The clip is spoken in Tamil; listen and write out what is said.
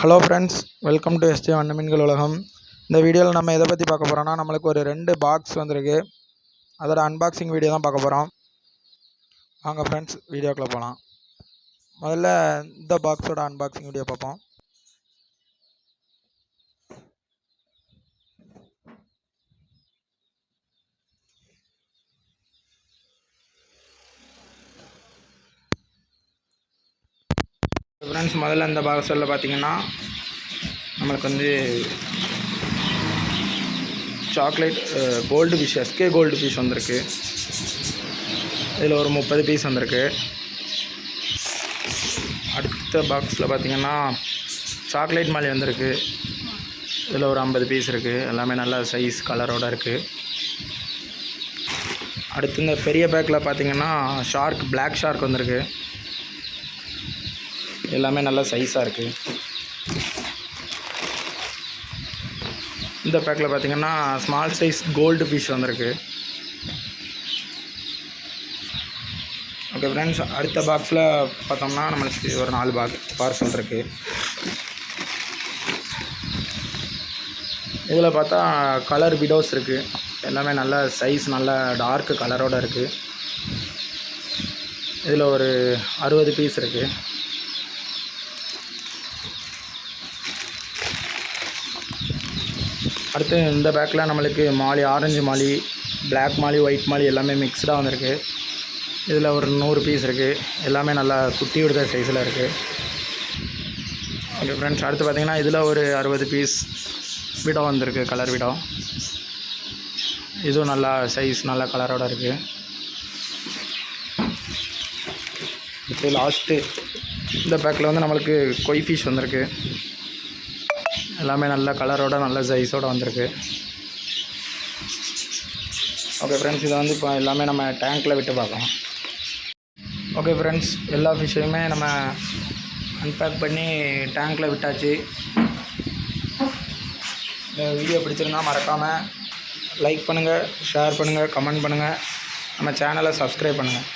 Hello friends welcome to SD வண்ண மீன்கள் உலகம் இந்த வீடியோவில் நம்ம எதை பற்றி பார்க்க போகிறோம்னா நம்மளுக்கு ஒரு ரெண்டு பாக்ஸ் வந்திருக்கு. அதோட அன்பாக்சிங் வீடியோ தான் பார்க்க போகிறோம் வாங்க ஃப்ரெண்ட்ஸ் வீடியோக்குள்ளே போகலாம் முதல்ல இந்த பாக்ஸோட அன்பாக்சிங் வீடியோ பார்ப்போம். ஃப்ரெண்ட்ஸ் முதல்ல அந்த பாக்ஸில் பார்த்தீங்கன்னா நம்மளுக்கு வந்து chocolate gold fish SK gold fish வந்திருக்கு. இதில் ஒரு முப்பது பீஸ் வந்திருக்கு. அடுத்த பாக்ஸில் பார்த்தீங்கன்னா சாக்லேட் மாலி வந்திருக்கு. இதில் ஒரு ஐம்பது பீஸ் இருக்குது எல்லாமே நல்ல சைஸ் கலரோடு இருக்குது அடுத்து இந்த பெரிய பேக்கில் பார்த்தீங்கன்னா ஷார்க் பிளாக் ஷார்க் வந்திருக்கு. எல்லாமே நல்ல சைஸாக இருக்குது இந்த பேக்கில் பார்த்தீங்கன்னா ஸ்மால் சைஸ் கோல்டு ஃபிஷ் வந்திருக்கு. ஓகே ஃப்ரெண்ட்ஸ் அடுத்த பாக்ஸில் பார்த்தோம்னா நம்மளுக்கு ஒரு நாலு பாக் பார்சல் இருக்குது இதில் பார்த்தா கலர் விடோஸ் இருக்குது எல்லாமே நல்ல சைஸ் நல்ல டார்க்கு கலரோடு இருக்குது இதில் ஒரு அறுபது பீஸ் இருக்குது அடுத்து இந்த பேக்கில் நம்மளுக்கு molly orange molly black molly white molly எல்லாமே மிக்ஸ்டாக வந்திருக்கு. இதில் ஒரு நூறு பீஸ் இருக்குது எல்லாமே நல்லா குட்டி விடுத சைஸில் இருக்குது ஓகே ஃப்ரெண்ட்ஸ் அடுத்து பார்த்திங்கன்னா இதில் ஒரு அறுபது பீஸ் விடோ வந்திருக்கு கலர் விடோ இதுவும் நல்லா சைஸ் நல்ல கலரோட இருக்குது அடுத்து லாஸ்ட்டு இந்த பேக்கில் வந்து நம்மளுக்கு கொய் ஃபிஷ் வந்திருக்கு. எல்லாமே நல்ல கலரோட நல்ல சைஸோட வந்திருக்கு. ஓகே ஃப்ரெண்ட்ஸ் இதை வந்து இப்போ எல்லாமே நம்ம டேங்க்கில் விட்டு பார்க்கலாம். ஓகே ஃப்ரெண்ட்ஸ் எல்லா ஃபிஷ்ஷையுமே நம்ம அன்பேக் பண்ணி டேங்க்கில் விட்டாச்சு. இந்த வீடியோ பிடிச்சிருந்தா மறக்காமல் லைக் பண்ணுங்கள் ஷேர் பண்ணுங்கள் கமெண்ட் பண்ணுங்கள் நம்ம சேனலை சப்ஸ்கிரைப் பண்ணுங்கள்